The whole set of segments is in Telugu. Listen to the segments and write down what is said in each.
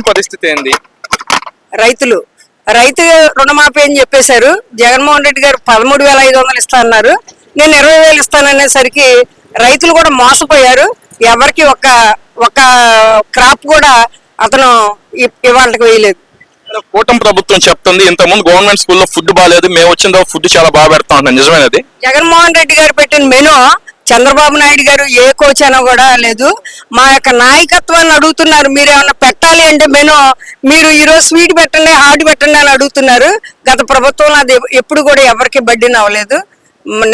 రైతుల పరిస్థితి ఏంది? రైతులు రైతు రుణమాఫీ అని చెప్పేశారు. జగన్మోహన్ రెడ్డి గారు పదమూడు వేల ఐదు వందలు ఇస్తా అన్నారు. నేను ఇరవై వేలు ఇస్తాననేసరికి రైతులు కూడా మోసపోయారు. ఎవరికి ఒక ఒక క్రాప్ కూడా అతను ఇవాళకి వేయలేదు. కూటమి ప్రభుత్వం చెప్తుంది ఇంతకుముందు గవర్నమెంట్ స్కూల్లో ఫుడ్ బాగాలేదు మేము వచ్చిన ఫుడ్ చాలా బాగా పెడతా ఉంటున్నాం నిజమేనది? జగన్మోహన్ రెడ్డి గారు పెట్టిన మెనూ చంద్రబాబు నాయుడు గారు ఏ కోచ్ అయినా కూడా లేదు. మా యొక్క నాయకత్వాన్ని అడుగుతున్నారు. మీరు ఏమన్నా అంటే మెనూ మీరు ఈరోజు స్వీట్ పెట్టండి హార్డ్ పెట్టండి అని అడుగుతున్నారు. గత ప్రభుత్వంలో అది ఎప్పుడు కూడా ఎవరికి బడ్డీని అవ్వలేదు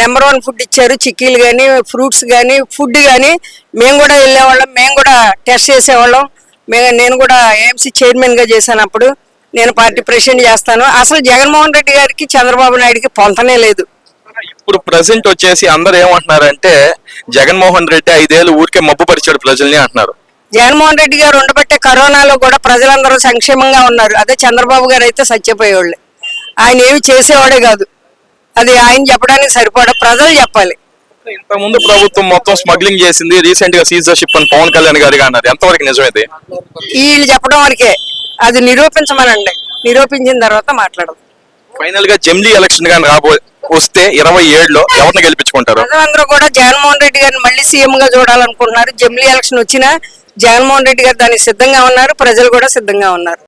నెంబర్ వన్ ఫుడ్ ఇచ్చారు చిక్కీలు కానీ ఫ్రూట్స్ కానీ ఫుడ్ కానీ మేము కూడా వెళ్ళేవాళ్ళం మేము కూడా టెస్ట్ చేసేవాళ్ళం. మేము నేను కూడా ఏఎంసీ చైర్మన్గా చేశాను అప్పుడు. నేను పార్టీ ప్రెసిడెంట్ చేస్తాను. అసలు జగన్మోహన్ రెడ్డి గారికి చంద్రబాబు నాయుడికి పొంతనే లేదు. ఇప్పుడు ప్రజెంట్ వచ్చేసి అందరు ఏమంటున్నారంటే జగన్మోహన్ రెడ్డి ఐదేళ్ళు ఊరికే మబ్బు పరిచాడు ప్రజల్ని అంటున్నారు. జగన్మోహన్ రెడ్డి గారు ఉండబట్టే కరోనాలో కూడా ప్రజలందరూ సంక్షేమంగా ఉన్నారు. అదే చంద్రబాబు గారు అయితే చచ్చిపోయేవాళ్ళే ఆయన ఏమి చేసేవాడే కాదు. అది ఆయన చెప్పడానికి సరిపడా ప్రజలు చెప్పాలి. ఇంత ముందు ప్రభుత్వం మొత్తం స్మగ్లింగ్ చేసింది. రీసెంట్గా సీజర్షిప్ అని పవన్ కళ్యాణ్ గారిగా అన్నారు. ఎంతవరకు నిజమైంది వీళ్ళు చెప్పడం వరకే. అది నిరూపించమనండి. నిరూపించిన తర్వాత మాట్లాడదు. ఫైనల్గా జమ్లీ ఎలక్షన్ గాని రాబో వస్తే ఇరవై ఏడులో ఎవరిని గెలిపించుకుంటారు? ప్రజలందరూ కూడా జగన్మోహన్ రెడ్డి గారిని మళ్ళీ సీఎం గా చూడాలనుకుంటున్నారు. జమిలీ ఎలక్షన్ వచ్చినా జగన్మోహన్ రెడ్డి గారు దానికి సిద్ధంగా ఉన్నారు ప్రజలు కూడా సిద్ధంగా ఉన్నారు.